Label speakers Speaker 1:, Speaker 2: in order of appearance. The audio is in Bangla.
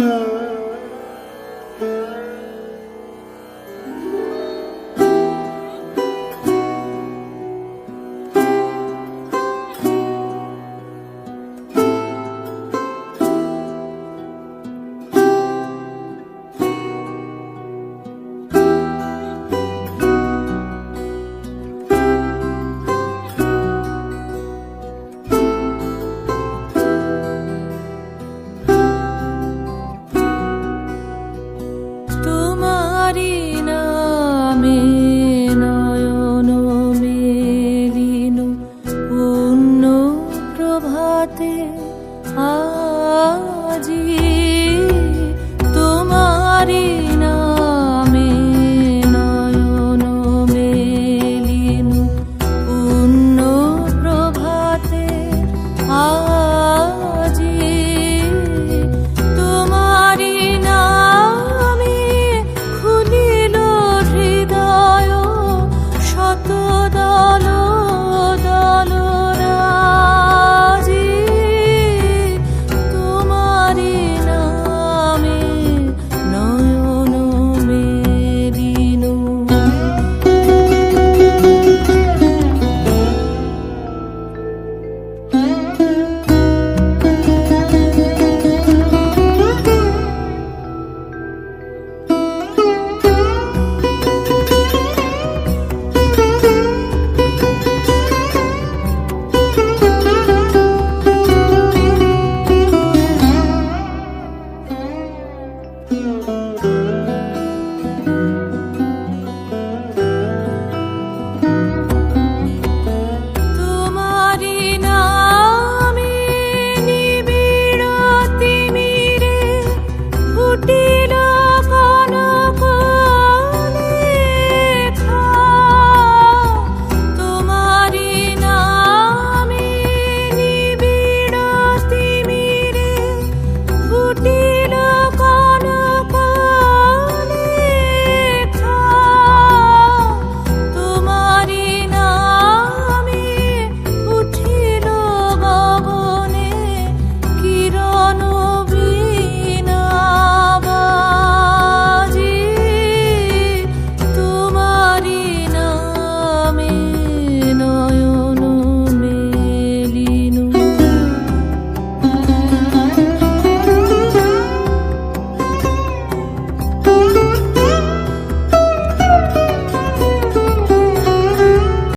Speaker 1: Uh... তোমারি নামে নয়ন মেলিনু। প্রভাতে আজি